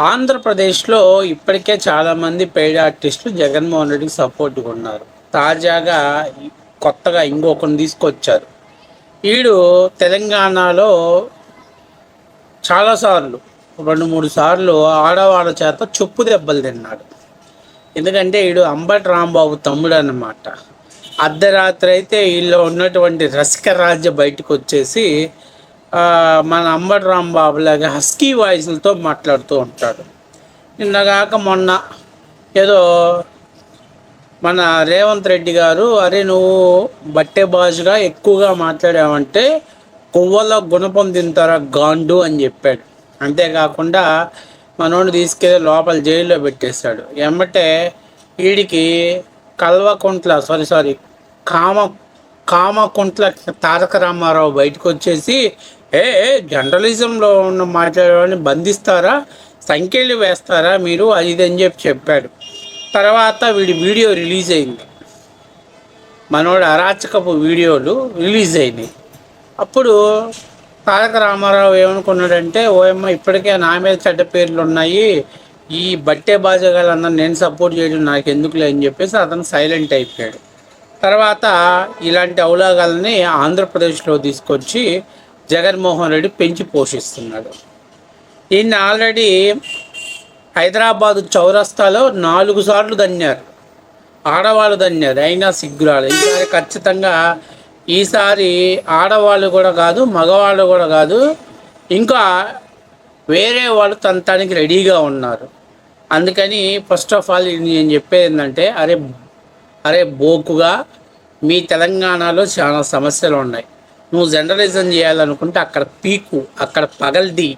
ఆంధ్రప్రదేశ్లో ఇప్పటికే చాలామంది పెయిడ్ ఆర్టిస్టులు జగన్మోహన్ రెడ్డికి సపోర్ట్గా ఉన్నారు తాజాగా కొత్తగా ఇంకొకరిని తీసుకొచ్చారు. వీడు తెలంగాణలో చాలాసార్లు రెండు మూడు సార్లు ఆడవాళ్ళ చేత చెప్పు దెబ్బలు తిన్నాడు. ఎందుకంటే వీడు అంబటి రాంబాబు తమ్ముడు అన్నమాట అర్ధరాత్రి అయితే వీళ్ళు ఉన్నటువంటి రసిక రాజ్య బయటకు వచ్చేసి మన అంబటి రాంబాబు లాగా హస్కీ వాయిస్లతో మాట్లాడుతూ ఉంటాడు. నిన్నగాక మొన్న ఏదో మన రేవంత్ రెడ్డి గారు అరే నువ్వు బట్టే భాషగా ఎక్కువగా మాట్లాడావంటే కొవ్వలో గుణపం తింటారా గాండు అని చెప్పాడు. అంతేకాకుండా మనోడిని తీసుకెళ్ళి లోపల జైల్లో పెట్టేశాడు. ఎమ్మటే వీడికి కల్వకుంట్ల సారీ సారీ కామ కామకుంట్ల తారక రామారావు బయటకు వచ్చేసి ఏ జర్నలిజంలో ఉన్న మాట్లాడేవాడిని బంధిస్తారా? సంఖ్యలు వేస్తారా మీరు? అది అని చెప్పి చెప్పాడు. తర్వాత వీడి వీడియో రిలీజ్ అయింది. మనోడు అరాచకపు వీడియోలు రిలీజ్ అయినాయి. అప్పుడు తారక రామారావు ఏమనుకున్నాడంటే ఓయమ్మ ఇప్పటికే నా మీద చెడ్డ పేర్లు ఉన్నాయి. ఈ బట్టే బాజగాళ్ళందరూ నేను సపోర్ట్ చేయడం నాకు ఎందుకులే? అని చెప్పేసి అతను సైలెంట్ అయిపోయాడు. తర్వాత ఇలాంటి అవలాగాలని ఆంధ్రప్రదేశ్లో తీసుకొచ్చి జగన్మోహన్ రెడ్డి పెంచి పోషిస్తున్నాడు. ఈయన ఆల్రెడీ హైదరాబాదు చౌరస్తాలో నాలుగు సార్లు దన్నారు. ఆడవాళ్ళు దన్నారు అయినా సిగ్గురాలు. ఈసారి ఖచ్చితంగా ఈసారి ఆడవాళ్ళు కూడా కాదు మగవాళ్ళు కూడా కాదు ఇంకా వేరే వాళ్ళు తనటానికి రెడీగా ఉన్నారు. అందుకని ఫస్ట్ ఆఫ్ ఆల్ నేను చెప్పేది ఏంటంటే అరే అరే బోకుగా మీ తెలంగాణలో చాలా సమస్యలు ఉన్నాయి. నువ్వు జర్నలిజం చేయాలనుకుంటే అక్కడ పీకు అక్కడ పగల్ది.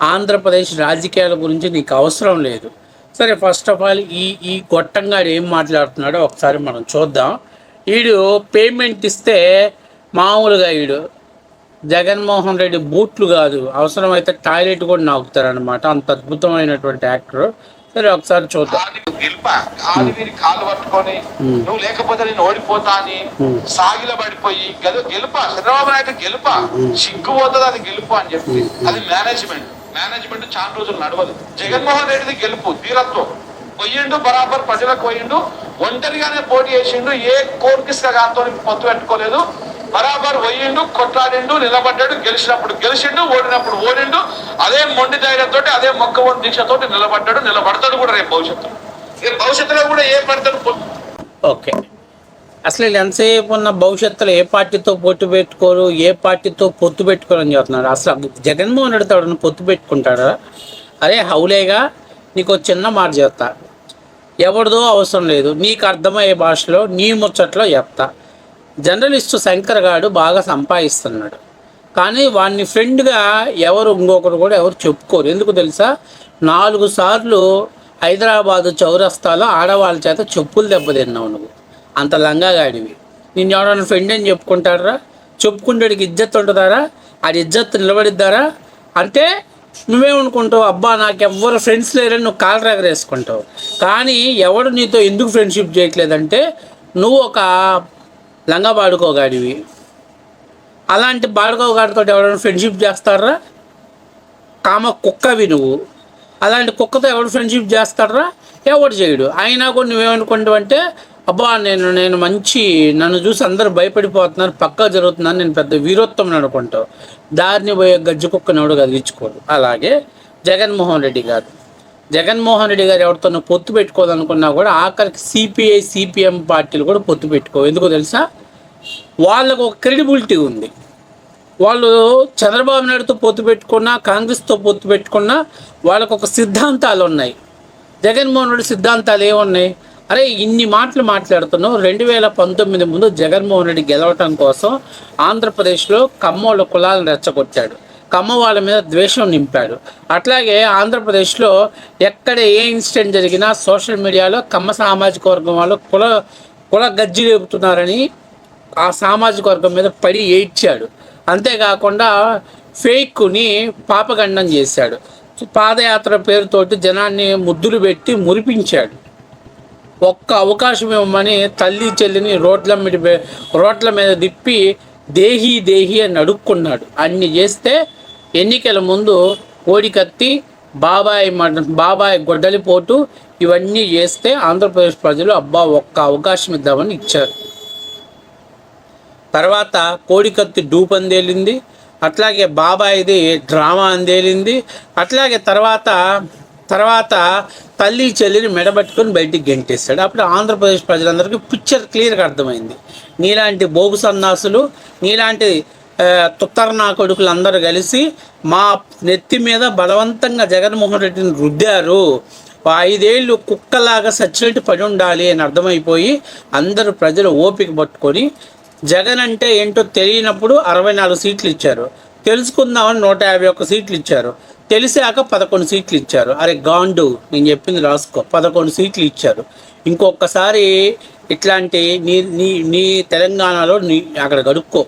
ఆంధ్రప్రదేశ్ రాజకీయాల గురించి నీకు అవసరం లేదు. సరే ఫస్ట్ ఆఫ్ ఆల్ ఈ ఈ గొట్టంగాడు ఏం మాట్లాడుతున్నాడో ఒకసారి మనం చూద్దాం. వీడు పేమెంట్ ఇస్తే మామూలుగా వీడు జగన్మోహన్ రెడ్డి బూట్లు కాదు. అవసరమైతే టాయిలెట్ కూడా నాకుతారనమాట అంత అద్భుతమైనటువంటి యాక్టర్ సరే ఒకసారి చూద్దాం. గెలుప. ఆది వీరి కాళ్ళు పట్టుకొని నువ్వు లేకపోతే నేను ఓడిపోతా అని సాగిల పడిపోయి గెలు గెలుప. చంద్రబాబు నాయుడు గెలుప. సిగ్గు పోతుంది అది గెలుపు అని చెప్పి. అది మేనేజ్మెంట్ మేనేజ్మెంట్ చాలా రోజులు నడవదు. జగన్మోహన్ రెడ్డిది గెలుపు ధీరత్వం. పోయిండు బరాబర్ ప్రజలకు పోయిండు ఒంటరిగానే పోటీ చేసిండు ఏ కోర్కిస్గాతో పొత్తు పెట్టుకోలేదు. బరాబర్ పోయిండు కొట్లాడిండు నిలబడ్డాడు గెలిచినప్పుడు గెలిచిండు ఓడినప్పుడు ఓడిండు అదే మొండి ధైర్యంతో అదే మొక్క దీక్షతో నిలబడ్డాడు నిలబడతాడు కూడా రేపు భవిష్యత్తులో. రేపు భవిష్యత్తులో కూడా ఏ పడతాడు ఓకే. అసలు ఎంతసేపు ఉన్న భవిష్యత్తులో ఏ పార్టీతో పొత్తు పెట్టుకోరు ఏ పార్టీతో పొత్తు పెట్టుకోరని చెప్తున్నారు. అసలు జగన్మోహన్ రెడ్డి తోడని పొత్తు పెట్టుకుంటాడా? అరే హౌలేగా నీకు చిన్న మాట చెప్తా. ఎవరిదో అవసరం లేదు. నీకు అర్థమయ్యే భాషలో నీ ముచ్చట్లో చెప్తా. జర్నలిస్టు శంకర్ గాడు బాగా సంపాదిస్తున్నాడు. కానీ వాడిని ఫ్రెండ్గా ఎవరు ఇంకొకరు కూడా ఎవరు చెప్పుకోరు. ఎందుకు తెలుసా? నాలుగు సార్లు హైదరాబాదు చౌరస్తాలో ఆడవాళ్ళ చేత చెప్పులు దెబ్బతిన్నావు నువ్వు. అంత లంగాగాడివి. నేను ఎవడన్నా ఫ్రెండ్ అని చెప్పుకుంటారా చెప్పుకుంటాడికి ఇజ్జత్ ఉంటుందారా? అది ఇజ్జత్ నిలబడిద్దారా? అంటే నువ్వేమనుకుంటావు అబ్బా నాకు ఎవ్వరు ఫ్రెండ్స్ లేరని నువ్వు కాల్ రగరేసుకుంటావు కానీ ఎవడు నీతో ఎందుకు ఫ్రెండ్షిప్ చేయట్లేదంటే నువ్వు ఒక లంగా బాడుకోగాడివి. అలాంటి బాడుకోగాడితో ఎవరైనా ఫ్రెండ్షిప్ చేస్తారా? కామ కుక్కవి నువ్వు. అలాంటి కుక్కతో ఎవడు ఫ్రెండ్షిప్ చేస్తారా ఎవడు చేయడు. అయినా కూడా నువ్వేమనుకుంటావు అంటే అబ్బా నేను నేను మంచి నన్ను చూసి అందరు భయపడిపోతున్నారు పక్కా జరుగుతున్నాను నేను పెద్ద వీరోత్వం అనుకుంటావు. దారిని పోయే గజ్జి కుక్కను ఎవడు కదిలించుకోడు. అలాగే జగన్మోహన్ రెడ్డి గారు. జగన్మోహన్ రెడ్డి గారు ఎవరితో పొత్తు పెట్టుకోవాలనుకున్నా కూడా ఆఖరికి సిపిఐ సిపిఎం పార్టీలు కూడా పొత్తు పెట్టుకో ఎందుకో తెలుసా? వాళ్ళకు ఒక క్రెడిబిలిటీ ఉంది. వాళ్ళు చంద్రబాబు నాయుడుతో పొత్తు పెట్టుకున్నా కాంగ్రెస్తో పొత్తు పెట్టుకున్నా వాళ్ళకు ఒక సిద్ధాంతాలు ఉన్నాయి. జగన్మోహన్ రెడ్డి సిద్ధాంతాలు ఏమున్నాయి? అరే ఇన్ని మాటలు మాట్లాడుతున్నావు. రెండు వేల పంతొమ్మిది ముందు జగన్మోహన్ రెడ్డి గెలవటం కోసం ఆంధ్రప్రదేశ్లో కమ్మోళ్ళ కులాలను రెచ్చగొట్టాడు. కమ్మ వాళ్ళ మీద ద్వేషం నింపాడు. అట్లాగే ఆంధ్రప్రదేశ్లో ఎక్కడ ఏ ఇన్సిడెంట్ జరిగినా సోషల్ మీడియాలో కమ్మ సామాజిక వర్గం వాళ్ళు కుల కుల గజ్జి లేపుతున్నారని ఆ సామాజిక వర్గం మీద పడి ఏడ్చాడు. అంతేకాకుండా ఫేక్ని పాపగండం చేశాడు. పాదయాత్ర పేరుతోటి జనాన్ని ముద్దులు పెట్టి మురిపించాడు. ఒక్క అవకాశం ఇవ్వమని తల్లి చెల్లిని రోడ్ల మీద రోడ్ల మీద తిప్పి దేహి దేహి అని అడుక్కున్నాడు. అన్ని చేస్తే ఎన్నికల ముందు కోడికత్తి బాబాయ్ బాబాయ్ గొడ్డలిపోటు ఇవన్నీ చేస్తే ఆంధ్రప్రదేశ్ ప్రజలు అబ్బా ఒక్క అవకాశం ఇద్దామని ఇచ్చారు. తర్వాత కోడికత్తి డూప్ అందేలింది అట్లాగే బాబాయిది డ్రామా అందేలింది అట్లాగే తర్వాత తర్వాత తల్లి చెల్లిని మెడబట్టుకొని బయటికి గెంటేస్తాడు అప్పుడు ఆంధ్రప్రదేశ్ ప్రజలందరికీ పిక్చర్ క్లియర్గా అర్థమైంది. నీలాంటి బోగు సన్నాసులు నీలాంటి తుత్తర్నా తుత్తరనా కొడుకులు అందరూ కలిసి మా నెత్తి మీద బలవంతంగా జగన్మోహన్ రెడ్డిని రుద్దారు. ఐదేళ్ళు కుక్కలాగా సచ్చినట్టు పడి ఉండాలి అని అర్థమైపోయి అందరూ ప్రజలు ఓపిక పట్టుకొని జగన్ అంటే ఏంటో తెలియనప్పుడు అరవై నాలుగు సీట్లు ఇచ్చారు. తెలుసుకుందామని నూట యాభై ఒక్క సీట్లు ఇచ్చారు. తెలిసాక పదకొండు సీట్లు ఇచ్చారు. అరే గాండు నేను చెప్పింది రాసుకో. పదకొండు సీట్లు ఇచ్చారు. ఇంకొకసారి ఇట్లాంటి నీ నీ నీ తెలంగాణలో నీ అక్కడ గడుక్కో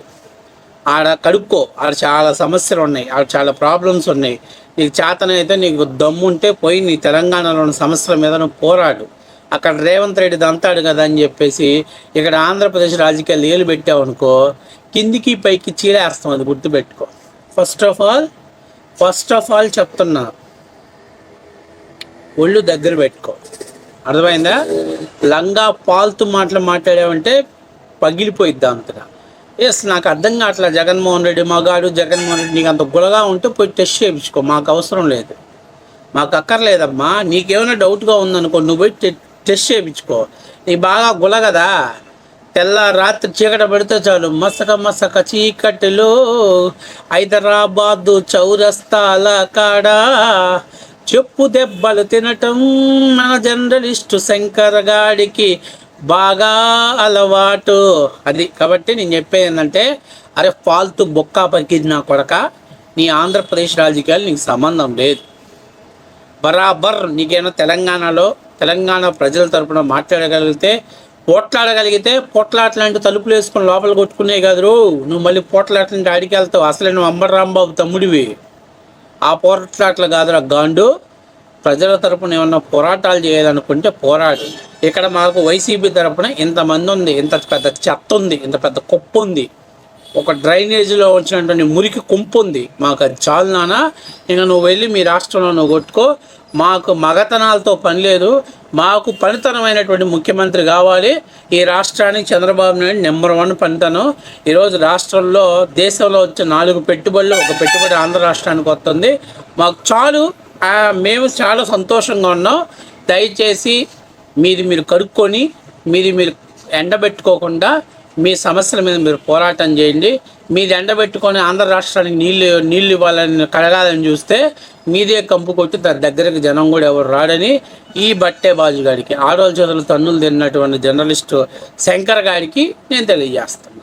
ఆడ కడుక్కో. ఆడ చాలా సమస్యలు ఉన్నాయి. ఆడ చాలా ప్రాబ్లమ్స్ ఉన్నాయి. నీకు చేతనైతే నీకు దమ్ముంటే పోయి నీ తెలంగాణలో ఉన్న సమస్యల మీద నువ్వు పోరాడు. అక్కడ రేవంత్ రెడ్డి దంతాడు కదా అని చెప్పేసి ఇక్కడ ఆంధ్రప్రదేశ్ రాజకీయాలు ఏలు పెట్టావనుకో కిందికి పైకి చీరేస్తాం అది గుర్తుపెట్టుకో. First of all first of all చెప్తున్నా. ఒళ్ళు దగ్గర పెట్టుకో. అర్థమైందా? లంగా పాల్తు మాటలు మాట్లాడావంటే పగిలిపోయిద్ది అంతగా ఎస్ నాకు అర్థం కావట్లే. జగన్మోహన్ రెడ్డి మగాడు జగన్మోహన్ రెడ్డి నీకు అంత గులగా ఉంటే పోయి టెస్ట్ చేయించుకో. మాకు అవసరం లేదు. మాకు అక్కర్లేదమ్మా. నీకేమైనా డౌట్గా ఉందనుకో నువ్వు పోయి టె- టెస్ట్ చేయించుకో. నీ బాగా గుల కదా తెల్ల రాత్రి చీకట పెడితే చాలు. మసక మసక చీకటిలో హైదరాబాదు చౌరస్తాల కాడా చెప్పు దెబ్బలు తినటం మన జర్నలిస్టు శంకర్ గాడికి బాగా అలవాటు. అది కాబట్టి నేను చెప్పేది ఏంటంటే అరే ఫాల్తు బొక్క పక్కింది నా కొడక నీ ఆంధ్రప్రదేశ్ రాజకీయాలు నీకు సంబంధం లేదు. బరాబర్ నీకేమో తెలంగాణలో తెలంగాణ ప్రజల తరపున మాట్లాడగలిగితే పోట్లాడగలిగితే పోట్లాటలాంటి తలుపులు వేసుకుని లోపల కొట్టుకునే కాదు నువ్వు మళ్ళీ పోట్లాటలాంటి ఆడికి వెళ్తావు. అసలే నువ్వు అంబర్ రాంబాబు తమ్ముడివి. ఆ పోరాటాట్లు కాదురా గాండు. ప్రజల తరపున ఏమన్నా పోరాటాలు చేయాలనుకుంటే పోరాడు. ఇక్కడ మాకు వైసీపీ తరపున ఇంతమంది ఉంది ఇంత పెద్ద చెత్త ఉంది ఇంత పెద్ద కుప్ప ఉంది. ఒక డ్రైనేజీలో వచ్చినటువంటి మురికి కుంపు ఉంది. మాకు అది చాలు నాన్న. ఇంకా నువ్వు వెళ్ళి మీ రాష్ట్రంలో నువ్వు కొట్టుకో. మాకు మగతనాలతో పని లేదు. మాకు పనితనమైనటువంటి ముఖ్యమంత్రి కావాలి. ఈ రాష్ట్రానికి చంద్రబాబు నాయుడు నెంబర్ వన్ పనితనం. ఈరోజు రాష్ట్రంలో దేశంలో వచ్చే నాలుగు పెట్టుబడులు ఒక పెట్టుబడి ఆంధ్ర రాష్ట్రానికి వస్తుంది. మాకు చాలు. మేము చాలా సంతోషంగా ఉన్నాం. దయచేసి మీది మీరు కడుక్కొని మీది మీరు ఎండబెట్టుకోకుండా మీ సమస్యల మీద మీరు పోరాటం చేయండి. మీది ఎండబెట్టుకొని ఆంధ్ర రాష్ట్రానికి నీళ్ళు నీళ్ళు ఇవ్వాలని కడగాలని చూస్తే మీదే కంపు కొట్టి దాని దగ్గరికి జనం కూడా ఎవరు రాడని ఈ బట్టే బాజు గారికి ఆడోళ్ళ చేతులు తన్నులు తిన్నటువంటి జర్నలిస్టు శంకర్ గారికి నేను తెలియజేస్తాను